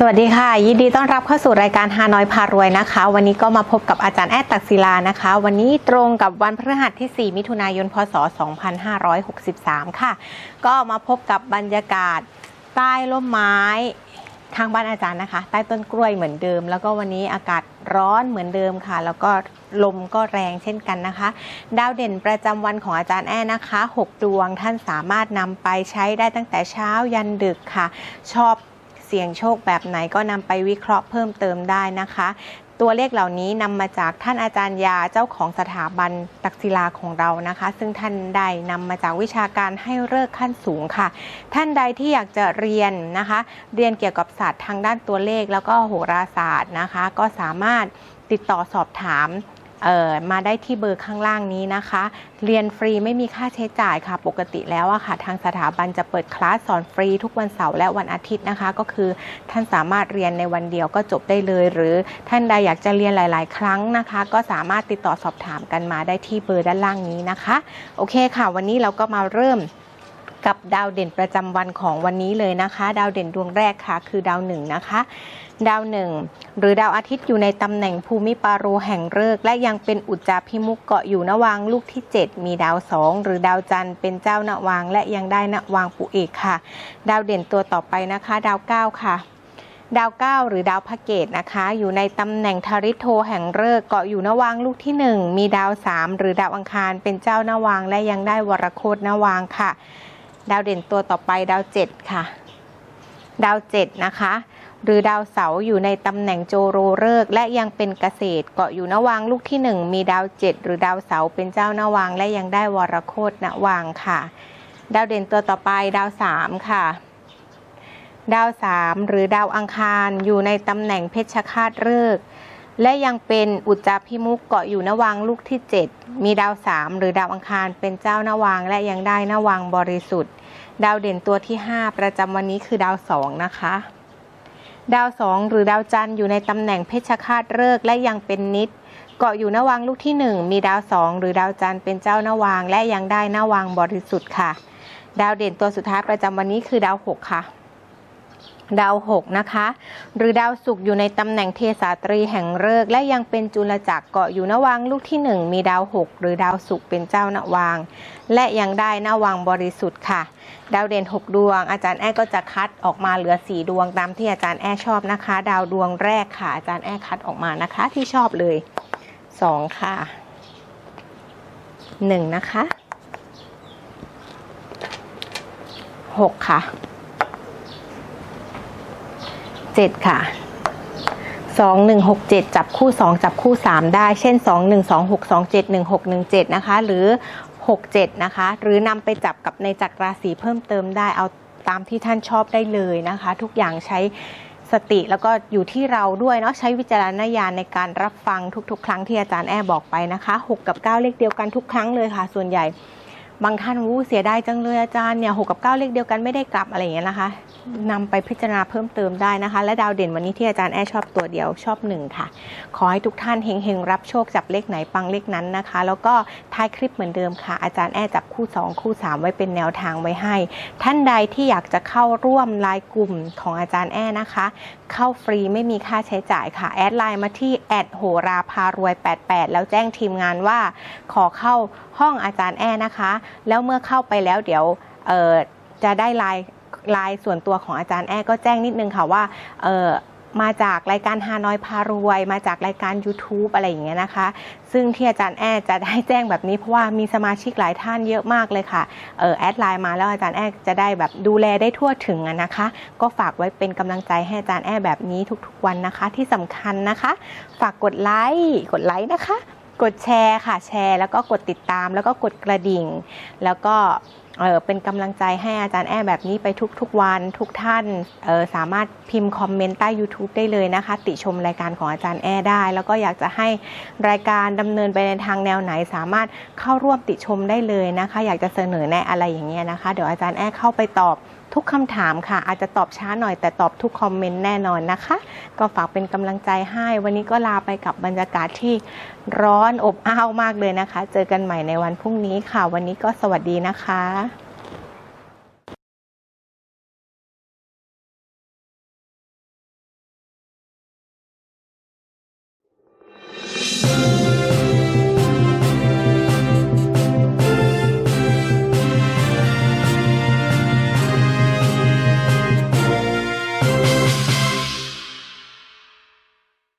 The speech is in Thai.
สวัสดีค่ะ ยินดีต้อนรับเข้าสู่รายการฮานอยพารวยนะคะ วันนี้ก็มาพบกับอาจารย์แอดตักศิลานะคะ วันนี้ตรงกับวันพฤหัสที่ 4 มิถุนายน พศ 2563 ค่ะ ก็มาพบกับบรรยากาศใต้ร่มไม้ทางบ้านอาจารย์นะคะ ใต้ต้นกล้วยเหมือนเดิม แล้วก็วันนี้อากาศร้อนเหมือนเดิมค่ะ แล้วก็ลมก็แรงเช่นกันนะคะ ดาวเด่นประจำวันของอาจารย์แอ้นะคะ 6 ดวงท่านสามารถนำไปใช้ได้ตั้งแต่เช้ายันดึกค่ะ ชอบ เสี่ยงโชคแบบไหนก็นำไปวิเคราะห์เพิ่มเติมได้นะคะ ตัวเลขเหล่านี้นำมาจากท่านอาจารย์ยาเจ้าของสถาบันตักศิลาของเรานะคะ ซึ่งท่านได้นำมาจากวิชาการให้เลิกขั้นสูงค่ะ ท่านใดที่อยากจะเรียนนะคะ เรียนเกี่ยวกับศาสตร์ทางด้านตัวเลขแล้วก็โหราศาสตร์นะคะ ก็สามารถติดต่อสอบถาม มาได้ที่เบอร์ข้างล่างนี้นะคะ เรียนฟรีไม่มีค่าใช้จ่ายค่ะ ปกติแล้วอะค่ะ ทางสถาบันจะเปิดคลาสสอนฟรีทุกวันเสาร์และวันอาทิตย์นะคะ ก็คือท่านสามารถเรียนในวันเดียวก็จบได้เลย หรือท่านใดอยากจะเรียนหลาย ๆ ครั้งนะคะ ก็สามารถติดต่อสอบถามกันมาได้ที่เบอร์ด้านล่างนี้นะคะ โอเคค่ะ วันนี้เราก็มาเริ่ม กับดาวเด่นประจำวันของวันนี้เลยนะคะ ดาวเด่นดวงแรกค่ะ คือดาวหนึ่งนะคะ ดาวหนึ่งหรือดาวอาทิตย์อยู่ในตำแหน่งภูมิปาโรแห่งฤกษ์และยังเป็นอุจจาพิมุกเกาะอยู่นวางลูกที่ 7 มีดาวสองหรือดาวจันทร์เป็นเจ้านวาง และยังได้นวางปุเอกค่ะ ดาวเด่นตัวต่อไปนะคะ ดาวเก้าค่ะดาวเก้าหรือดาวพระเกตนะคะ อยู่ในตำแหน่งทาริโทแห่งฤกษ์เกาะอยู่นวางลูกที่หนึ่งมีดาวสามหรือดาวอังคารเป็นเจ้านวางและยังได้วรโคตนวางค่ะ ดาวเด่นตัวต่อไปดาวเจ็ดค่ะ ดาวเจ็ดนะคะ หรือดาวเสาอยู่ในตำแหน่งโจโรเริกและยังเป็นเกษตรเกาะอยู่นวางลูกที่หนึ่งมีดาวเจ็ดหรือดาวเสาเป็นเจ้านวางและยังได้วรโคตนวางค่ะ ดาวเด่นตัวต่อไปดาวสามค่ะดาวสามหรือดาวอังคารอยู่ในตำแหน่งเพชฌฆาตฤกษ์ และยังเป็นอุจจาพิมุกเกาะอยู่นวางลูกที่ 7 มีดาวสามหรือดาวอังคารเป็นเจ้านวางและยังได้นวางบริสุทธิ์ ดาวเด่นตัวที่ 5 ประจำวันนี้คือดาวสองนะคะ ดาวสองหรือดาวจันทร์อยู่ในตำแหน่งเพชฌฆาตฤกษ์และยังเป็นนิดเกาะอยู่นวางลูกที่ 1 มีดาวสองหรือดาวจันทร์เป็นเจ้านวางและยังได้นวางบริสุทธิ์ค่ะ ดาวเด่นตัวสุดท้ายประจำวันนี้คือดาวหกค่ะ ดาวหกนะคะ หรือดาวศุกร์อยู่ในตำแหน่งเทสาตรีแห่งฤกษ์และยังเป็นจุลจักรเกาะอยู่นวางลูกที่หนึ่งมีดาวหกหรือดาวศุกร์เป็นเจ้านวางและยังได้นวางบริสุทธิ์ค่ะ ดาวเด่น 6 ดวง อาจารย์แอ้ก็จะคัดออกมาเหลือ 4 ดวงตามที่อาจารย์แอ้ชอบนะคะ ดาวดวงแรกค่ะ อาจารย์แอ้คัดออกมานะคะ ที่ชอบเลย 2 ค่ะ 1 นะคะ 6 ค่ะ 7ค่ะ2 1 6 7จับคู่2จับคู่3ได้ เช่น2 1 2 6 2 7 1 6 1 7นะคะ หรือ6 7นะคะ หรือนำไปจับกับในจักรราศีเพิ่มเติมได้เอาตามที่ท่านชอบได้เลยนะคะ ทุกอย่างใช้สติแล้วก็อยู่ที่เราด้วยเนาะใช้วิจารณญาณในการรับฟังทุกๆ ครั้งที่อาจารย์แอ้บอกไปนะคะ 6 กับ 9 เลขเดียวกันทุกครั้งเลยค่ะ ส่วนใหญ่ บางท่านวู้เสียดายจังเลยอาจารย์เนี่ยหกับ9เลขเดียวกันไม่ได้กลับอะไรอย่างเงี้ยนะคะนำไปพิจารณาเพิ่มเติมได้นะคะ และดาวเด่นวันนี้ที่อาจารย์แอชอบตัวเดียวชอบหนึ่งค่ะ ขอให้ทุกท่านเฮงๆรับโชคจับเลขไหนปังเลขนั้นนะคะ แล้วก็ท้ายคลิปเหมือนเดิมค่ะ อาจารย์แอจับคู่ 2 คู่ 3 ไว้เป็นแนวทางไว้ให้ ท่านใดที่อยากจะเข้าร่วมไลน์กลุ่มของอาจารย์แอนะคะ เข้าฟรีไม่มีค่าใช้จ่ายค่ะแอดไลน์มาที่แอดโหราพารวย 88 แล้วแจ้งทีมงานว่า ขอเข้าห้องอาจารย์แอนะคะแล้วเมื่อเข้าไปแล้วเดี๋ยวจะได้ลน์ไลน์ส่วนตัวของอาจารย์แอก็แจ้งนิดนึงค่ะว่ามาจากรายการฮานอยพารวย มาจากรายการ YouTube อะไรอย่างเงี้ยนะคะ ซึ่งที่อาจารย์แอจะได้แจ้งแบบนี้เพราะว่ามีสมาชิกหลายท่านเยอะมากเลยค่ะเออแอดไลน์มาแล้วอาจารย์แอจะได้แบบดูแลได้ทั่วถึงนะคะ ก็ฝากไว้เป็นกำลังใจให้อาจารย์แอแบบนี้ทุกๆวันนะคะ ที่สำคัญนะคะ ฝากกดไลค์กดไลค์นะคะ กดแชร์ค่ะแชร์ แล้วก็กดติดตาม แล้วก็กดกระดิ่ง แล้วก็ เออเป็นกำลังใจให้อาจารย์แอแบบนี้ไปทุกๆวันทุกท่านเออสามารถพิมพ์คอมเมนต์ใต้ YouTube ได้เลยนะคะ ติชมรายการของอาจารย์แอได้ แล้วก็อยากจะให้รายการดำเนินไปในทางแนวไหน สามารถเข้าร่วมติชมได้เลยนะคะ อยากจะเสนอแนะอะไรอย่างเงี้ยนะคะ เดี๋ยวอาจารย์แอเข้าไปตอบทุกคำถามค่ะ อาจจะตอบช้าหน่อยแต่ตอบทุกคอมเมนต์แน่นอนนะคะ ก็ฝากเป็นกำลังใจให้ วันนี้ก็ลาไปกับบรรยากาศที่ร้อนอบอ้าวมากเลยนะคะ เจอกันใหม่ในวันพรุ่งนี้ค่ะ วันนี้ก็สวัสดีนะคะ